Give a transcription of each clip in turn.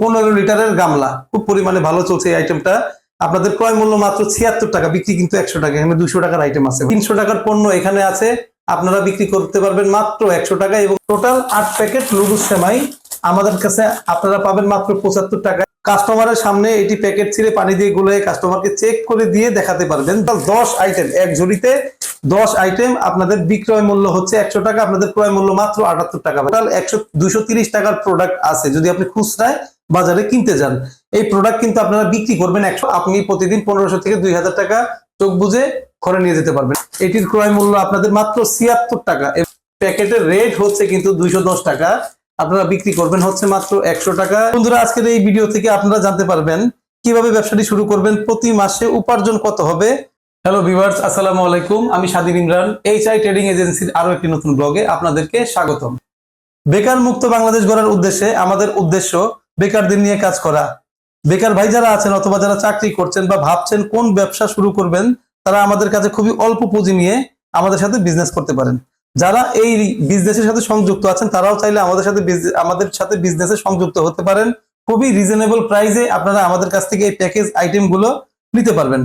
পনেরো লিটারের গামলা। খুব পরিমাণে ভালো চলছে এই আইটেমটা আপনাদের ক্রয় মূল্য মাত্র ছিয়াত্তর টাকা, বিক্রি কিন্তু একশো টাকা, এখানে দুশো টাকার আইটেম আছে। তিনশো টাকার পণ্য এখানে আছে। আপনারা বিক্রি করতে পারবেন মাত্র একশো টাকা এবং টোটাল আট প্যাকেট লুডুস সেমাই। আমাদের কাছে আপনারা পাবেন মাত্র পঁচাত্তর টাকা। কাস্টমারের সামনে এটি প্যাকেট ছিঁড়ে পানি দিয়ে গুলে কাস্টমারকে চেক করে দিয়ে দেখাতে পারবেন। দশ আইটেম এক ঝুড়িতে দশ আইটেম আপনাদের বিক্রয় মূল্য হচ্ছে একশো টাকা, আপনাদের ক্রয় মূল্য মাত্র আটাত্তর টাকা। টোটাল একশো, দুশো টাকার প্রোডাক্ট আছে। যদি আপনি খুচরায় বাজারে কিনতে যান। এই প্রোডাক্ট কিন্তু আপনারা বিক্রি করবেন একশো, আপনি প্রতিদিন পনেরোশো থেকে দুই হাজার টাকা চোখ বুঝে ঘরে নিয়ে যেতে পারবেন। এটির ক্রয় মূল্য আপনাদের মাত্র ছিয়াত্তর টাকা। প্যাকেটের রেট হচ্ছে কিন্তু দুইশো দশ টাকা। আপনারা বিক্রি করবেন হচ্ছে মাত্র একশো টাকা। বন্ধুরা, আজকের এই ভিডিও থেকে আপনারা জানতে পারবেন কীভাবে ব্যবসাটি শুরু করবেন, প্রতি মাসে উপার্জন কত হবে। হ্যালো ভিভার্স আসসালামু আলাইকুম। আমি স্বাধীন ইমরান এইচ আই ট্রেডিং এজেন্সির আরও একটি নতুন ব্লগে আপনাদেরকে স্বাগতম। বেকার মুক্ত বাংলাদেশ গড়ার উদ্দেশ্যে আমাদের উদ্দেশ্য বেকারদের নিয়ে কাজ করা। বেকার ভাই যারা আছেন অথবা যারা চাকরি করছেন বা ভাবছেন কোন ব্যবসা শুরু করবেন, তারা আমাদের কাছে খুবই অল্প পুঁজি নিয়ে আমাদের সাথে বিজনেস করতে পারেন। যারা এই বিজনেসের সাথে সংযুক্ত আছেন, তারাও চাইলে আমাদের সাথে আমাদের সাথে বিজনেসে সংযুক্ত হতে পারেন। খুবই রিজনেবল প্রাইসে আপনারা আমাদের কাছ থেকে এই প্যাকেজ আইটেমগুলো নিতে পারবেন।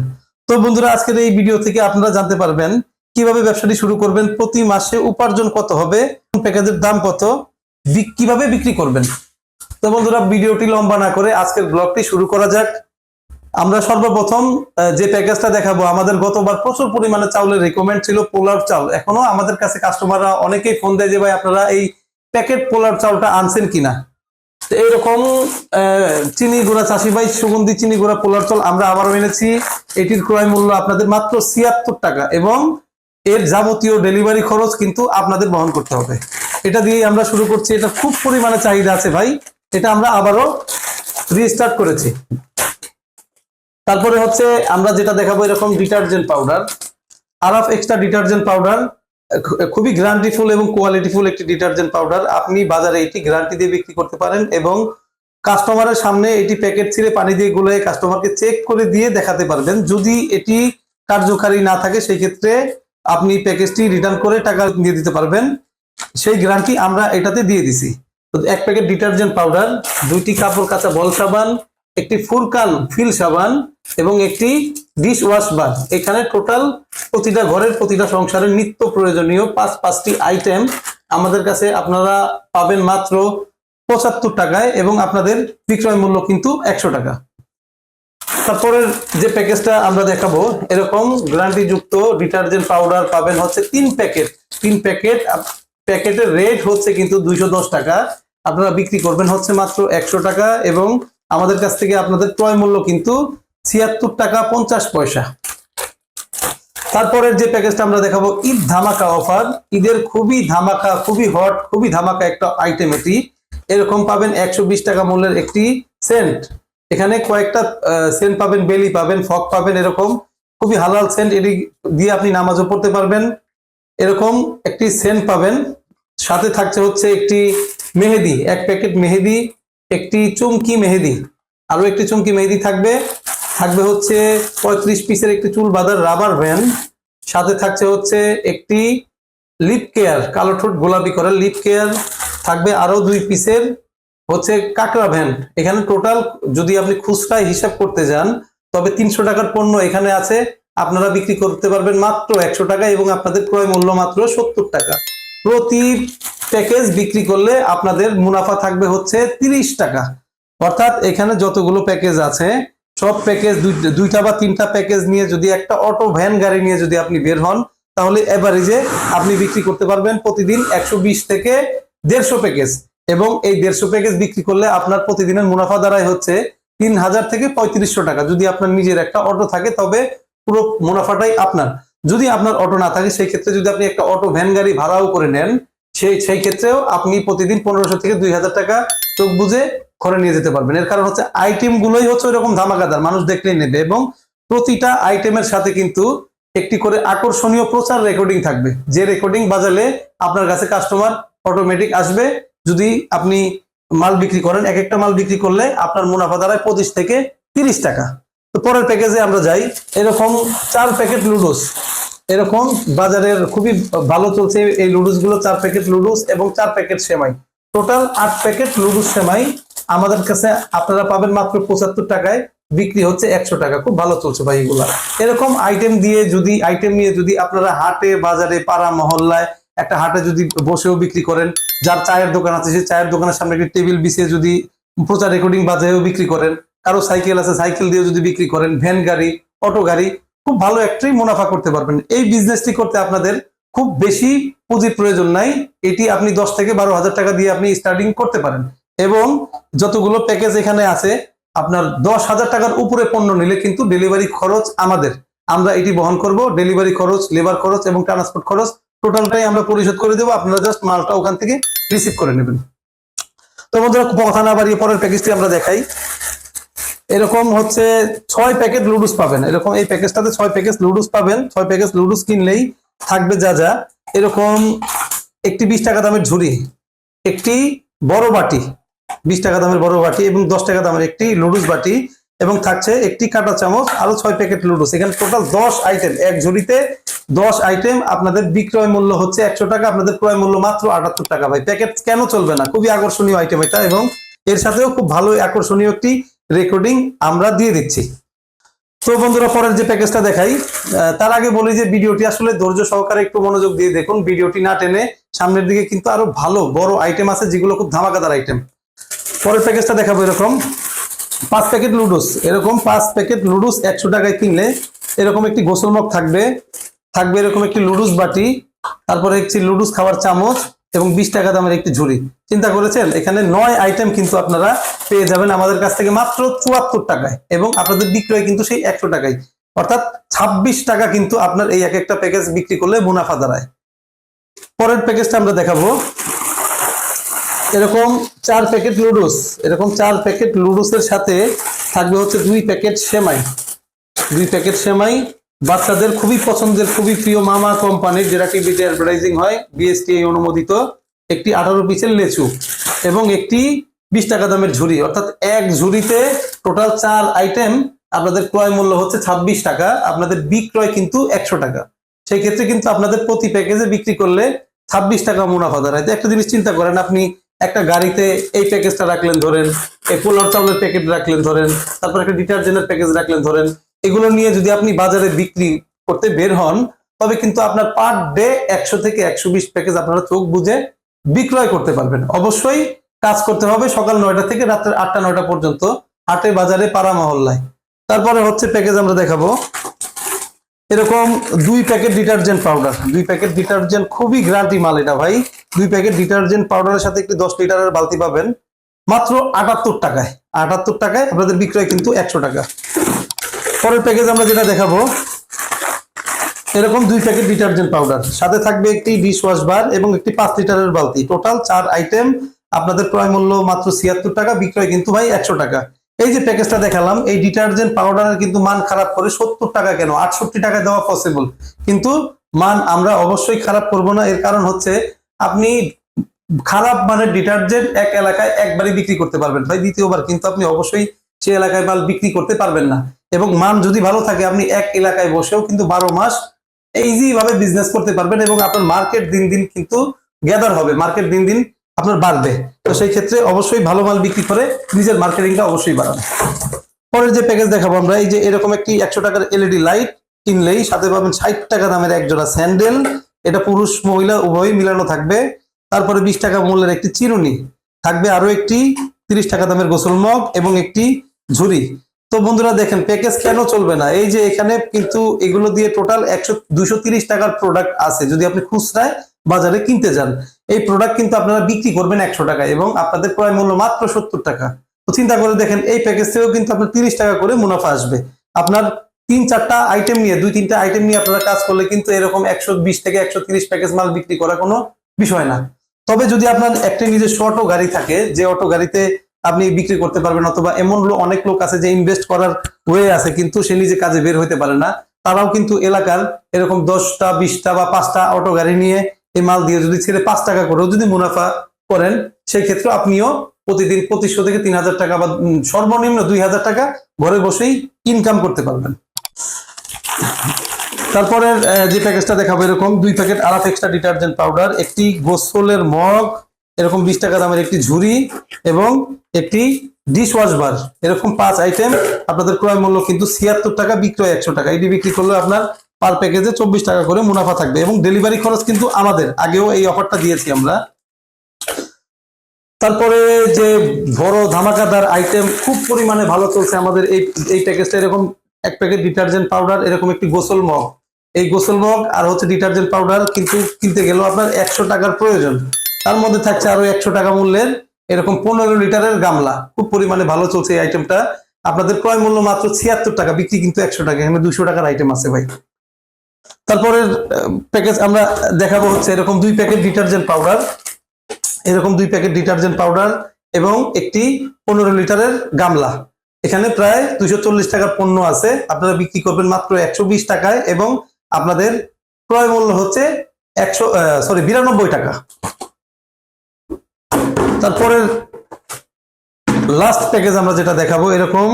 তো বন্ধুরা, আজকের এই ভিডিও থেকে আপনারা জানতে পারবেন কীভাবে ব্যবসাটি শুরু করবেন, প্রতি মাসে উপার্জন কত হবে প্যাকেজের দাম কত কীভাবে বিক্রি করবেন। তো বন্ধুরা, ভিডিওটি লম্বা না করে আজকের ব্লগটি শুরু করা যাক। আমরা সর্বপ্রথম যে প্যাকেজটা দেখাবো, আমাদের গতবার প্রচুর পরিমাণে চাউলের রিকমেন্ড ছিল পোলার চাউল। এখনও আমাদের কাছে কাস্টমাররা অনেকেই ফোন দেয় যে, ভাই, আপনারা এই প্যাকেট পোলার চাউলটা আনছেন কিনা? তো এইরকম চিনি গুঁড়া চাষি ভাই, সুগন্ধি চিনি গুঁড়া পোলার চাল আমরা আবারও এনেছি। এটির ক্রয় মূল্য আপনাদের মাত্র ছিয়াত্তর টাকা এবং এর যাবতীয় ডেলিভারি খরচ কিন্তু আপনাদের বহন করতে হবে। এটা দিয়েই আমরা শুরু করছি। এটা খুব পরিমাণে চাহিদা আছে ভাই। এটা আমরা আবারও রিস্টার্ট করেছি। তারপরে হচ্ছে আমরা যেটা দেখাবো এরকম detergent powder Araf extra detergent powder খুবই গ্রান্টিফুল এবং কোয়ালিটিফুল একটি ডিটারজেন্ট পাউডার আপনি বাজারে এটি গ্যারান্টি দিয়ে বিক্রি করতে পারেন এবং কাস্টমারের সামনে এটি প্যাকেট ছিঁড়ে পানি দিয়ে গুলে কাস্টমারকে চেক করে দিয়ে দেখাতে পারবেন। যদি এটি কার্যকারী না থাকে, সেই ক্ষেত্রে আপনি প্যাকেজটি রিটার্ন করে টাকা দিয়ে দিতে পারবেন। সেই গ্যারান্টি আমরা এটাতে দিয়ে দিছি। এক প্যাকেট ডিটারজেন্ট পাউডার দুইটি কাপড় কাঁচা বল সাবান, একটি ফুরকান ফিল সাবান এবং একটি ডিশ ওয়াশ বার এখানে টোটাল প্রতিটা ঘরের প্রতিটা সংসারের নিত্য প্রয়োজনীয় পাঁচ, পাঁচটি আইটেম আমাদের কাছে আপনারা পাবেন মাত্র পঁচাত্তর টাকায় এবং আপনাদের বিক্রয় মূল্য কিন্তু একশো টাকা। তারপরের যে প্যাকেজটা আমরা দেখাবো, এরকম গ্যারান্টি যুক্ত ডিটারজেন্ট পাউডার পাবেন হচ্ছে তিন প্যাকেট তিন প্যাকেট প্যাকেটের রেট হচ্ছে কিন্তু দুইশো দশ টাকা। আপনারা বিক্রি করবেন হচ্ছে মাত্র একশো টাকা এবং আমাদের কাছ থেকে আপনাদের ক্রয় মূল্য কিন্তু ছিয়াত্তর টাকা পঞ্চাশ পয়সা। তারপরের যে প্যাকেজটা আমরা দেখাবো, ঈদ ধামাকা অফার। ঈদের খুবই ধামাকা, খুবই হট, খুবই ধামাকা একটা আইটেম এটি। এরকম পাবেন একশো বিশ টাকা মূল্যের একটি সেন্ট। এখানে কয়েকটা সেন্ট পাবেন, বেলি পাবেন ফক পাবেন, এরকম। খুবই হালাল সেন্ট, এটি দিয়ে আপনি নামাজও পড়তে পারবেন। এরকম একটি সেন্ট পাবেন। সাথে থাকছে হচ্ছে একটি মেহেদি, এক প্যাকেট মেহেদি, একটি চুমকি মেহেদি আরও একটি চুমকি মেহেদি থাকবে। থাকবে হচ্ছে পঁয়ত্রিশ পিসের একটি চুল বাঁধার রাবার ভ্যান সাথে থাকছে হচ্ছে একটি লিপ কেয়ার কালো ঠোঁট গোলাপি করা লিপ কেয়ার থাকবে আরও দুই পিসের হচ্ছে কাকড়া ভ্যান এখানে টোটাল যদি আপনি খুচরায় হিসাব করতে যান, তবে তিনশো টাকার পণ্য এখানে আছে। আপনারা বিক্রি করতে পারবেন মাত্র একশো টাকা এবং আপনাদের ক্রয় মূল্য মাত্র সত্তর টাকা। প্রতি প্যাকেজ বিক্রি করলে আপনাদের মুনাফা থাকবে হচ্ছে তিরিশ টাকা। অর্থাৎ এখানে যতগুলো প্যাকেজ আছে, সব প্যাকেজ দুইটা বা তিনটা প্যাকেজ নিয়ে যদি একটা অটো ভ্যান গাড়ি নিয়ে যদি আপনি বের হন, তাহলে এভারেজে আপনি বিক্রি করতে পারবেন প্রতিদিন একশো বিশ থেকে দেড়শো প্যাকেজ। এবং এই দেড়শো প্যাকেজ বিক্রি করলে আপনার প্রতিদিনের মুনাফা দ্বারাই হচ্ছে তিন হাজার থেকে পঁয়ত্রিশশো টাকা। যদি আপনার নিজের একটা অটো থাকে, তবে পুরো মুনাফাটাই আপনার। যদি আপনার অটো না থাকে, সেই ক্ষেত্রে যদি আপনি একটা অটো, ভ্যান গাড়ি ভাড়াও করে নেন, সেই সেই ক্ষেত্রেও আপনি প্রতিদিন পনেরোশো থেকে দুই হাজার টাকা চোখ বুঝে ঘরে নিয়ে যেতে পারবেন। এর কারণ হচ্ছে আইটেম গুলোই হচ্ছে ওইরকম ধামাকাদার, মানুষ দেখলেই নেবে এবং প্রতিটা আইটেমের সাথে কিন্তু একটি করে আকর্ষণীয় প্রচার রেকর্ডিং থাকবে। যে রেকর্ডিং বাজালে আপনার কাছে কাস্টমার অটোমেটিক আসবে। যদি আপনি মাল বিক্রি করেন, এক একটা মাল বিক্রি করলে আপনার মুনাফা দাঁড়ায় পঁচিশ থেকে তিরিশ টাকা। তো পরের প্যাকেজে আমরা যাই। এরকম চার প্যাকেট লুডোস এরকম বাজারের খুবই ভালো চলছে এই লুডুসগুলো চার প্যাকেট লুডুস এবং চার প্যাকেট সেমাই। টোটাল আট প্যাকেট লুডুস সেমাই আমাদের কাছে আপনারা পাবেন মাত্র পঁচাত্তর টাকায়, বিক্রি হচ্ছে একশো টাকা। খুব ভালো চলছে ভাই এগুলা। এরকম আইটেম দিয়ে যদি আইটেম নিয়ে যদি আপনারা হাটে, বাজারে, পাড়া, মহল্লায় একটা হাটে যদি বসেও বিক্রি করেন, যার চায়ের দোকান আছে, সেই চায়ের দোকানের সামনে একটি টেবিল বিছিয়ে যদি প্রচার রেকর্ডিং বাজারেও বিক্রি করেন কারও সাইকেল আছে, সাইকেল দিয়ে যদি বিক্রি করেন, ভ্যান গাড়ি, অটো গাড়ি, খুব ভালো একটাই মুনাফা করতে পারবেন। এই বিজনেসটি করতে আপনাদের খুব বেশি পুঁজির প্রয়োজন নাই। এটি আপনি দশ থেকে বারো হাজার টাকা দিয়ে আপনি স্টার্টিং করতে পারেন। এবং যতগুলো প্যাকেজ এখানে আছে, আপনার দশ হাজার টাকার উপরে পণ্য নিলে কিন্তু ডেলিভারি খরচ আমাদের। আমরা এটি বহন করব ডেলিভারি খরচ লেবার খরচ এবং ট্রান্সপোর্ট খরচ টোটালটাই আমরা পরিশোধ করে দেবো। আপনারা জাস্ট মালটা ওখান থেকে রিসিভ করে নেবেন। তো বন্ধুরা, কথা না বাড়িয়ে পরের প্যাকেজটি আমরা দেখাই। এরকম হচ্ছে ছয় প্যাকেট লুডুস পাবেন। এরকম এই প্যাকেজটাতে ছয় প্যাকেজ লুডুস পাবেন। ছয় প্যাকেজ লুডুস কিনলেই থাকবে যা যা। এরকম একটি বিশ টাকা দামের ঝুড়ি, একটি বড় বাটি, বিশ টাকা দামের বড় বাটি এবং দশ টাকা দামের একটি লুডুস বাটি এবং থাকছে একটি কাঁটা চামচ আরও ছয় প্যাকেট লুডুস এখানে টোটাল দশ আইটেম, এক ঝুড়িতে দশ আইটেম আপনাদের বিক্রয় মূল্য হচ্ছে একশো টাকা, আপনাদের ক্রয় মূল্য মাত্র আটাত্তর টাকা। ভাই, প্যাকেট কেন চলবে না? খুবই আকর্ষণীয় আইটেম এটা এবং এর সাথেও খুব ভালো আকর্ষণীয় একটি রেকর্ডিং আমরা দিয়ে দিচ্ছি। তো বন্ধুরা, পরের যে প্যাকেজটা দেখাই তার আগে বলি যে ভিডিওটি আসলে ধৈর্য সহকারে একটু মনোযোগ দিয়ে দেখুন। ভিডিওটি না টেনে সামনের দিকে কিন্তু আরও ভালো, বড় আইটেম আছে, যেগুলো খুব ধামাকাদার আইটেম পরের প্যাকেজটা দেখাবো এরকম। পাঁচ প্যাকেট লুডুস এরকম পাঁচ প্যাকেট লুডুস একশো টাকায় কিনলে এরকম একটি গোসল মগ থাকবে। থাকবে এরকম একটি লুডুস বাটি, তারপরে একটি লুডুস খাওয়ার চামচ এবং বিশ টাকা দামের একটি ঝুড়ি। চিন্তা করেছেন? এখানে নয় আইটেম কিন্তু আপনারা পেয়ে যাবেন আমাদের কাছ থেকে মাত্র চুয়াত্তর টাকায় এবং আপনাদের বিক্রয় কিন্তু সেই একশো টাকায়। অর্থাৎ ছাব্বিশ টাকা কিন্তু আপনার এই এক একটা প্যাকেজ বিক্রি করলে মুনাফা দাঁড়ায়। পরের প্যাকেজটা আমরা দেখাবো। এরকম চার প্যাকেট লুডুস এরকম চার প্যাকেট লুডুসের সাথে থাকবে হচ্ছে দুই প্যাকেট সেমাই। দুই প্যাকেট সেমাই বাচ্চাদের খুবই পছন্দের, খুবই প্রিয় মামা কোম্পানির যেটা টিভিতে অ্যাডভার্টাইজিং হয় বিএসটিআই অনুমোদিত একটি আঠারো পিসের লেচু এবং একটি বিশ টাকা দামের ঝুড়ি। অর্থাৎ এক ঝুড়িতে টোটাল চার আইটেম আপনাদের ক্রয় মূল্য হচ্ছে ছাব্বিশ টাকা, আপনাদের বিক্রয় কিন্তু একশো টাকা। সেই ক্ষেত্রে কিন্তু আপনাদের প্রতি প্যাকেজে বিক্রি করলে ছাব্বিশ টাকা মুনাফা দাঁড়ায় একটা জিনিস চিন্তা করেন আপনি, একটা গাড়িতে এই প্যাকেজটা রাখলেন ধরেন, এই পোলার চাউলের প্যাকেট রাখলেন ধরেন, তারপর একটা ডিটারজেন্টের প্যাকেজ রাখলেন ধরেন এগুলো নিয়ে যদি আপনি বাজারে বিক্রি করতে বের হন, তবে কিন্তু আপনার পার ডে একশো থেকে একশো বিশ প্যাকেজ আপনারা চোখ বুঝে বিক্রয় করতে পারবেন। অবশ্যই কাজ করতে হবে সকাল নয়টা থেকে রাত্রে আটটা, নয়টা পর্যন্ত হাটে, বাজারে, পাড়া মহল্লায়। তারপরে হচ্ছে প্যাকেজ আমরা দেখাবো। এরকম দুই প্যাকেট ডিটারজেন্ট পাউডার। দুই প্যাকেট ডিটারজেন্ট খুবই গ্রান্টি মাল এটা ভাই। দুই প্যাকেট ডিটারজেন্ট পাউডারের সাথে একটি দশ লিটারের বালতি পাবেন মাত্র আটাত্তর টাকায়। আটাত্তর টাকায় আপনাদের বিক্রয় কিন্তু একশো টাকা। পরের প্যাকেজ আমরা যেটা দেখাবো, এরকম দুই প্যাকেট ডিটারজেন্ট পাউডার সাথে থাকবে একটি ডিশ ওয়াশ বার এবং একটি পাঁচ লিটারের বালতি। টোটাল চার আইটেম আপনাদের ক্রয় মূল্য মাত্র ছিয়াত্তর টাকা, বিক্রয় কিন্তু ভাই একশো টাকা। এই যে প্যাকেজটা দেখালাম, এই ডিটারজেন্ট পাউডারের কিন্তু মান খারাপ করে সত্তর টাকা কেন? আটষট্টি টাকা দেওয়া পসিবল কিন্তু মান আমরা অবশ্যই খারাপ করব না, এর কারণ হচ্ছে আপনি খারাপ মানের ডিটারজেন্ট এক এলাকায় একবারই বিক্রি করতে পারবেন। ভাই, দ্বিতীয়বার কিন্তু আপনি অবশ্যই সে এলাকায় মাল বিক্রি করতে পারবেন না। এবং মান যদি ভালো থাকে, আপনি এক এলাকায় বসেও কিন্তু বারো মাস ইজি ভাবে বিজনেস করতে পারবেন এবং আপনার মার্কেট দিন দিন কিন্তু গ্যাদার হবে মার্কেট দিন দিন আপনার বাড়বে। তো সেই ক্ষেত্রে অবশ্যই ভালো মাল বিক্রি করে নিজের মার্কেটিংটা অবশ্যই বাড়ান। পরের যে প্যাকেজ দেখাবো আমরা, এই যে এরকম একটি একশো টাকার এলইডি লাইট কিনলেই সাথে পাবেন ষাট টাকা দামের এক জোড়া স্যান্ডেল এটা পুরুষ, মহিলা, উভয়ই মিলানো থাকবে। তারপরে বিশ টাকা মূল্যের একটি চিরুনি। থাকবে আরও একটি তিরিশ টাকা দামের গোসল মগ এবং একটি ঝুড়ি। তো বন্ধুরা দেখেন প্যাকেজ কেন চলবে না? এই যে এখানে কিন্তু এগুলো দিয়ে টোটাল একশো দুশো টাকার প্রোডাক্ট আছে। যদি আপনি খুচরায় বাজারে কিনতে যান, এই প্রোডাক্ট কিন্তু আপনারা বিক্রি করবেন একশো টাকা এবং আপনাদের ক্রয় মূল্য মাত্র সত্তর টাকা। তো চিন্তা করে দেখেন, এই প্যাকেজ থেকেও কিন্তু আপনার তিরিশ টাকা করে মুনাফা আসবে। আপনার তিন চারটা আইটেম নিয়ে, দুই তিনটা আইটেম নিয়ে আপনারা কাজ করলে কিন্তু এরকম একশো বিশ থেকে একশো তিরিশ প্যাকেজ মাল বিক্রি করা কোনো বিষয় না। তবে যদি আপনার একটা নিজস্ব অটো গাড়ি থাকে, যে অটো গাড়িতে আপনি বিক্রি করতে পারবেন, অথবা এমন অনেক লোক আছে যে ইনভেস্ট করার ওয়ে আছে, কিন্তু সে নিজে কাজে বের হইতে পারে না। তারাও কিন্তু এলাকার এরকম দশটা, বিশটা বা পাঁচটা অটো গাড়ি নিয়ে এই মাল দিয়ে যদি ছেড়ে পাঁচ টাকা করেও যদি মুনাফা করেন সেই ক্ষেত্রে আপনিও প্রতিদিন পঁচিশশো থেকে তিন হাজার টাকা বা সর্বনিম্ন দুই হাজার টাকা ঘরে বসেই ইনকাম করতে পারবেন। তারপরে যে প্যাকেজটা দেখাবো এরকম, দুই packet Araf extra detergent powder একটি গোসলের মগ এরকম বিশ টাকা দামের একটি ঝুড়ি এবং একটি ডিশ ওয়াশ বার এরকম পাঁচ আইটেম আপনাদের ক্রয় মূল্য কিন্তু ছিয়াত্তর টাকা, বিক্রয় একশো টাকা। এটি বিক্রি করলে আপনার পার প্যাকেজে চব্বিশ টাকা করে মুনাফা থাকবে এবং ডেলিভারি খরচ কিন্তু আমাদের। আগেও এই অফারটা দিয়েছি আমরা। তারপরে যে বড় ধামাকাদার আইটেম খুব পরিমাণে ভালো চলছে আমাদের এই এই প্যাকেজটা এরকম এক প্যাকেট ডিটারজেন্ট পাউডার এরকম একটি গোসল মগ। এই গোসল মগ আর হচ্ছে ডিটারজেন্ট পাউডার কিন্তু কিনতে গেলেও আপনার একশো টাকার প্রয়োজন। তার মধ্যে থাকছে আরও একশো টাকা মূল্যের এরকম পনেরো লিটারের গামলা। খুব পরিমাণে ভালো চলছে এই আইটেমটা আপনাদের ক্রয় মূল্য মাত্র ছিয়াত্তর টাকা, বিক্রি কিন্তু একশো টাকা, এখানে দুশো টাকার আইটেম আছে ভাই। তারপরের প্যাকেজ আমরা দেখাবো হচ্ছে এরকম দুই প্যাকেট ডিটারজেন্ট পাউডার এরকম দুই প্যাকেট ডিটারজেন্ট পাউডার এবং একটি পনেরো লিটারের গামলা। এখানে প্রায় দুশো চল্লিশ টাকার পণ্য আছে। আপনারা বিক্রি করবেন মাত্র একশো বিশ টাকায় এবং আপনাদের ক্রয় মূল্য হচ্ছে একশো সরি বিরানব্বই টাকা। তারপরে লাস্ট প্যাকেজ আমরা যেটা দেখাবো, এরকম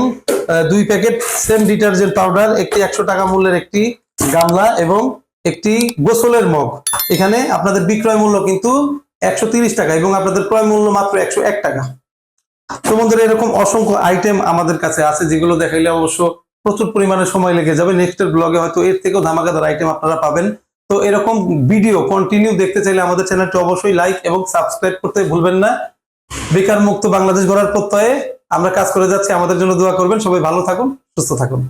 দুই প্যাকেট সেম ডিটারজেন্ট পাউডার একটি একশো টাকা মূল্যের একটি গামলা এবং একটি গোসলের মগ। এখানে আপনাদের বিক্রয় মূল্য কিন্তু একশো টাকা এবং আপনাদের ক্রয় মূল্য মাত্র একশো এক টাকা। তো বন্ধুরা, এরকম অসংখ্য আইটেম আমাদের কাছে আছে, যেগুলো দেখাইলে অবশ্য প্রচুর পরিমাণে সময় লেগে যাবে। নেক্সটের ব্লগে হয়তো এর থেকেও ধামাকাদার আইটেম আপনারা পাবেন। তো এরকম ভিডিও কন্টিনিউ দেখতে চাইলে আমাদের চ্যানেলটি অবশ্যই লাইক এবং সাবস্ক্রাইব করতে ভুলবেন না। বেকার মুক্ত বাংলাদেশ গড়ার প্রত্যয়ে আমরা কাজ করে যাচ্ছি। আমাদের জন্য দোয়া করবেন। সবাই ভালো থাকুন, সুস্থ থাকুন।